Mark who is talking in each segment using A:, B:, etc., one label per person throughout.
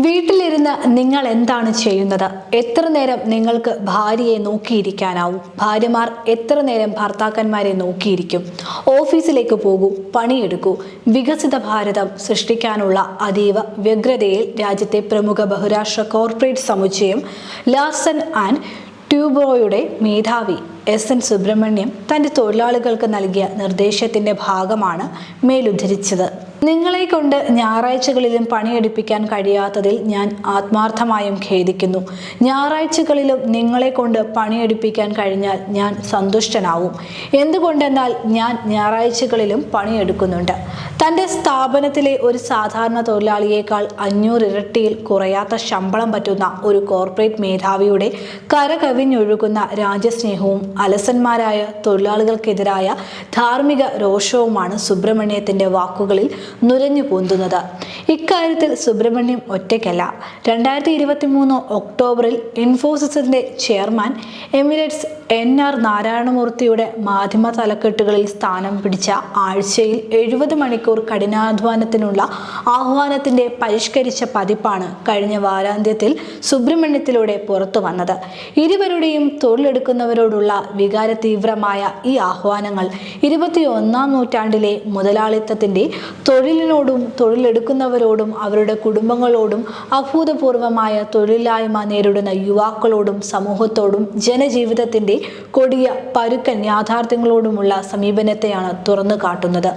A: വീട്ടിലിരുന്ന് നിങ്ങൾ എന്താണ് ചെയ്യുന്നത്? എത്ര നേരം നിങ്ങൾക്ക് ഭാര്യയെ നോക്കിയിരിക്കാനാവും? ഭാര്യമാർ എത്ര നേരം ഭർത്താക്കന്മാരെ നോക്കിയിരിക്കും? ഓഫീസിലേക്ക് പോകൂ പണിയെടുക്കൂ. വികസിത ഭാരതം സൃഷ്ടിക്കാനുള്ള അതീവ വ്യഗ്രതയിൽ രാജ്യത്തെ പ്രമുഖ ബഹുരാഷ്ട്ര കോർപ്പറേറ്റ് സമുച്ചയം ലാസൻ ആൻഡ് ട്യൂബ്രോയുടെ മേധാവി എസ് എൻ സുബ്രഹ്മണ്യം തന്റെ തൊഴിലാളികൾക്ക് നൽകിയ നിർദ്ദേശത്തിന്റെ ഭാഗമാണ് മേലുദ്ധരിച്ചത്. നിങ്ങളെ കൊണ്ട് ഞായറാഴ്ചകളിലും പണിയെടുപ്പിക്കാൻ കഴിയാത്തതിൽ ഞാൻ ആത്മാർത്ഥമായും ഖേദിക്കുന്നു. ഞായറാഴ്ചകളിലും നിങ്ങളെ കൊണ്ട് പണിയെടുപ്പിക്കാൻ കഴിഞ്ഞാൽ ഞാൻ സന്തുഷ്ടനാവും. എന്തുകൊണ്ടെന്നാൽ ഞാൻ ഞായറാഴ്ചകളിലും പണിയെടുക്കുന്നുണ്ട്. തന്റെ സ്ഥാപനത്തിലെ ഒരു സാധാരണ തൊഴിലാളിയേക്കാൾ അഞ്ഞൂറ് ഇരട്ടിയിൽ കുറയാത്ത ശമ്പളം പറ്റുന്ന ഒരു കോർപ്പറേറ്റ് മേധാവിയുടെ കരകവിഞ്ഞൊഴുകുന്ന രാജ്യസ്നേഹവും അലസന്മാരായ തൊഴിലാളികൾക്കെതിരായ ധാർമ്മിക രോഷവുമാണ് സുബ്രഹ്മണ്യത്തിന്റെ വാക്കുകളിൽ നുരഞ്ഞു പൊന്തുന്നത്. ഇക്കാര്യത്തിൽ സുബ്രഹ്മണ്യം ഒറ്റയ്ക്കല്ല. രണ്ടായിരത്തി ഇരുപത്തി മൂന്ന് ഒക്ടോബറിൽ ഇൻഫോസിസിന്റെ ചെയർമാൻ എമിറേറ്റ്സ് എൻ ആർ നാരായണമൂർത്തിയുടെ മാധ്യമ തലക്കെട്ടുകളിൽ സ്ഥാനം പിടിച്ച ആഴ്ചയിൽ എഴുപത് മണിക്കൂർ കഠിനാധ്വാനത്തിനുള്ള ആഹ്വാനത്തിന്റെ പരിഷ്കരിച്ച പതിപ്പാണ് കഴിഞ്ഞ വാരാന്ത്യത്തിൽ സുബ്രഹ്മണ്യത്തിലൂടെ പുറത്തു വന്നത്. ഇരുവരുടെയും തൊഴിലെടുക്കുന്നവരോടുള്ള വികാര തീവ്രമായ ഈ ആഹ്വാനങ്ങൾ ഇരുപത്തി ഒന്നാം നൂറ്റാണ്ടിലെ മുതലാളിത്തത്തിന്റെ തൊഴിലിനോടും തൊഴിലെടുക്കുന്നവരോടും അവരുടെ കുടുംബങ്ങളോടും അഭൂതപൂർവമായ തൊഴിലില്ലായ്മ നേരിടുന്ന യുവാക്കളോടും സമൂഹത്തോടും ജനജീവിതത്തിന്റെ കൊടിയ പരുക്കൻ യാഥാർത്ഥ്യങ്ങളോടുമുള്ള സമീപനത്തെയാണ് തുറന്നു കാട്ടുന്നത്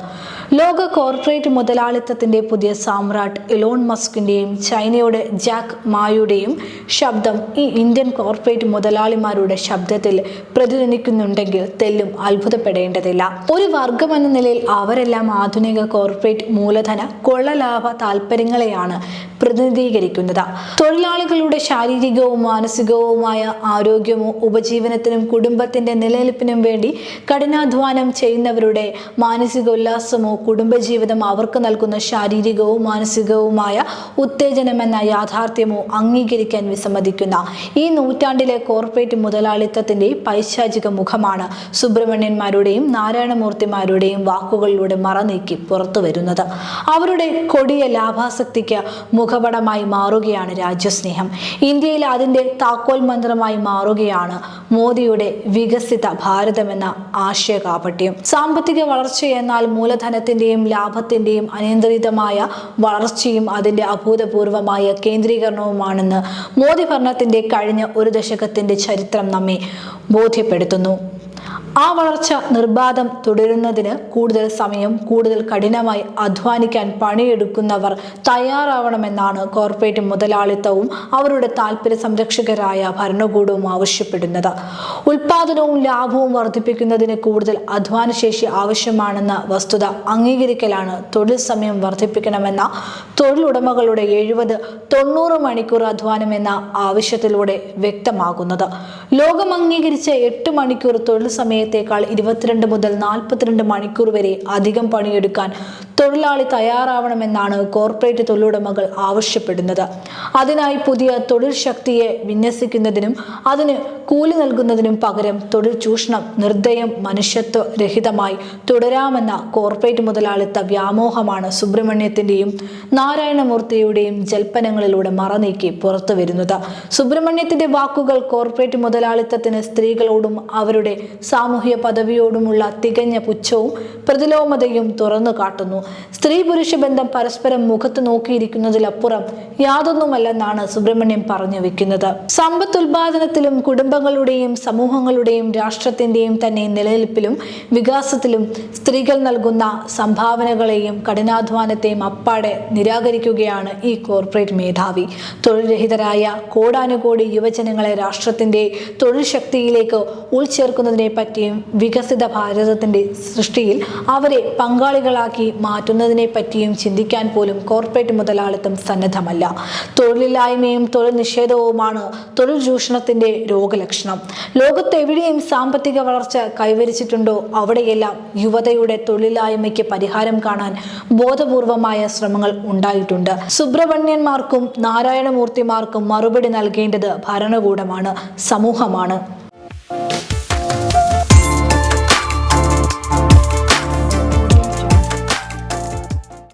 A: ലോക കോർപ്പറേറ്റ് മുതലാളിത്തത്തിന്റെ പുതിയ സാമ്രാട്ട് ഇലോൺ മസ്കിന്റെയും ചൈനയുടെ ജാക്ക് മായുടെയും ശബ്ദം ഈ ഇന്ത്യൻ കോർപ്പറേറ്റ് മുതലാളിമാരുടെ ശബ്ദത്തിൽ പ്രതിധ്വനിക്കുന്നുണ്ടെങ്കിൽ തെല്ലും അത്ഭുതപ്പെടേണ്ടതില്ല. ഒരു വർഗം എന്ന നിലയിൽ അവരെല്ലാം ആധുനിക കോർപ്പറേറ്റ് മൂലധന കൊള്ളലാഭ താല്പര്യങ്ങളെയാണ് പ്രതിനിധീകരിക്കുന്നത്. തൊഴിലാളികളുടെ ശാരീരികവും മാനസികവുമായ ആരോഗ്യമോ ഉപജീവനത്തിനും കുടുംബത്തിന്റെ നിലനിൽപ്പിനും വേണ്ടി കഠിനാധ്വാനം ചെയ്യുന്നവരുടെ മാനസികോല്ലാസമോ കുടുംബജീവിതം അവർക്ക് നൽകുന്ന ശാരീരികവും മാനസികവുമായ ഉത്തേജനമെന്ന യാഥാർത്ഥ്യമോ അംഗീകരിക്കാൻ വിസമ്മതിക്കുന്ന ഈ നൂറ്റാണ്ടിലെ കോർപ്പറേറ്റ് മുതലാളിത്തത്തിന്റെ പൈശാചിക മുഖമാണ് സുബ്രഹ്മണ്യന്മാരുടെയും നാരായണമൂർത്തിമാരുടെയും വാക്കുകളിലൂടെ മറനീക്കി പുറത്തു വരുന്നത്. അവരുടെ കൊടിയ ലാഭാസക്തിക്ക് മുഖപടമായി മാറുകയാണ് രാജ്യസ്നേഹം. ഇന്ത്യയിൽ അതിന്റെ താക്കോൽ മന്ത്രമായി മാറുകയാണ് മോദിയുടെ വികസിത ഭാരതമെന്ന ആശയകാപട്യം. സാമ്പത്തിക വളർച്ച എന്നാൽ മൂലധനത്തിന്റെയും ലാഭത്തിന്റെയും അനിയന്ത്രിതമായ വളർച്ചയും അതിന്റെ അഭൂതപൂർവമായ കേന്ദ്രീകരണവുമാണെന്ന് മോദി ഭരണത്തിന്റെ കഴിഞ്ഞ ഒരു ദശകത്തിന്റെ ചരിത്രം നമ്മെ ബോധ്യപ്പെടുത്തുന്നു. ആ വളർച്ച നിർബാധം തുടരുന്നതിന് കൂടുതൽ സമയം കൂടുതൽ കഠിനമായി അധ്വാനിക്കാൻ പണിയെടുക്കുന്നവർ തയ്യാറാവണമെന്നാണ് കോർപ്പറേറ്റ് മുതലാളിത്തവും അവരുടെ താല്പര്യ സംരക്ഷകരായ ഭരണകൂടവും ആവശ്യപ്പെടുന്നത്. ഉൽപാദനവും ലാഭവും വർദ്ധിപ്പിക്കുന്നതിന് കൂടുതൽ അധ്വാനശേഷി ആവശ്യമാണെന്ന വസ്തുത അംഗീകരിക്കലാണ് തൊഴിൽ സമയം വർദ്ധിപ്പിക്കണമെന്ന തൊഴിലുടമകളുടെ എഴുപത് തൊണ്ണൂറ് മണിക്കൂർ അധ്വാനം എന്ന ആവശ്യത്തിലൂടെ വ്യക്തമാകുന്നത്. ലോകം അംഗീകരിച്ച എട്ട് മണിക്കൂർ തൊഴിൽ സമയത്തേക്കാൾ ഇരുപത്തിരണ്ട് മുതൽ നാൽപ്പത്തിരണ്ട് മണിക്കൂർ വരെ അധികം പണിയെടുക്കാൻ തൊഴിലാളി തയ്യാറാവണമെന്നാണ് കോർപ്പറേറ്റ് തൊഴിലുടമകൾ ആവശ്യപ്പെടുന്നത്. അതിനായി പുതിയ തൊഴിൽ ശക്തിയെ വിന്യസിക്കുന്നതിനും അതിന് കൂലി നൽകുന്നതിനും പകരം തൊഴിൽ ചൂഷണം നിർദ്ദയം മനുഷ്യത്വ രഹിതമായി തുടരാമെന്ന കോർപ്പറേറ്റ് മുതലാളിത്ത വ്യാമോഹമാണ് സുബ്രഹ്മണ്യത്തിന്റെയും നാരായണമൂർത്തിയുടെയും ജൽപ്പനങ്ങളിലൂടെ മറനീക്കി പുറത്തു വരുന്നത് സുബ്രഹ്മണ്യത്തിന്റെ വാക്കുകൾ കോർപ്പറേറ്റ് മുതലാളിത്തത്തിന് സ്ത്രീകളോടും അവരുടെ സാമൂഹ്യ പദവിയോടുമുള്ള തികഞ്ഞ പുച്ഛവും പ്രതിലോമതയും തുറന്നു കാട്ടുന്നു. സ്ത്രീ പുരുഷ ബന്ധം പരസ്പരം മുഖത്ത് നോക്കിയിരിക്കുന്നതിലപ്പുറം യാതൊന്നുമല്ലെന്നാണ് സുബ്രഹ്മണ്യം പറഞ്ഞു വെക്കുന്നത്. സമ്പത്ത് ഉൽപാദനത്തിലും കുടുംബങ്ങളുടെയും സമൂഹങ്ങളുടെയും രാഷ്ട്രത്തിന്റെയും തന്നെ നിലനിൽപ്പിലും വികാസത്തിലും സ്ത്രീകൾ നൽകുന്ന സംഭാവനകളെയും കഠിനാധ്വാനത്തെയും അപ്പാടെ നിരാകരിക്കുകയാണ് ഈ കോർപ്പറേറ്റ് മേധാവി. തൊഴിൽ രഹിതരായ കോടാനുകോടി യുവജനങ്ങളെ രാഷ്ട്രത്തിന്റെ തൊഴിൽ ശക്തിയിലേക്ക് ഉൾച്ചേർക്കുന്നതിനെ പറ്റിയും വികസിത ഭാരതത്തിന്റെ സൃഷ്ടിയിൽ അവരെ പങ്കാളികളാക്കി മാറ്റുന്നതിനെ പറ്റിയും ചിന്തിക്കാൻ പോലും കോർപ്പറേറ്റ് മുതലാളിത്തം സന്നദ്ധമല്ല. തൊഴിലില്ലായ്മയും തൊഴിൽ നിഷേധവുമാണ് തൊഴിൽ ചൂഷണത്തിന്റെ രോഗലക്ഷണം. ലോകത്തെവിടെയും സാമ്പത്തിക വളർച്ച കൈവരിച്ചിട്ടുണ്ടോ? അവിടെയെല്ലാം യുവതയുടെ തൊഴിലില്ലായ്മയ്ക്ക് പരിഹാരം കാണാൻ ബോധപൂർവമായ ശ്രമങ്ങൾ ഉണ്ടായിട്ടുണ്ട്. സുബ്രഹ്മണ്യന്മാർക്കും നാരായണമൂർത്തിമാർക്കും മറുപടി നൽകേണ്ടത് ഭരണകൂടമാണ് സമൂഹമാണ്.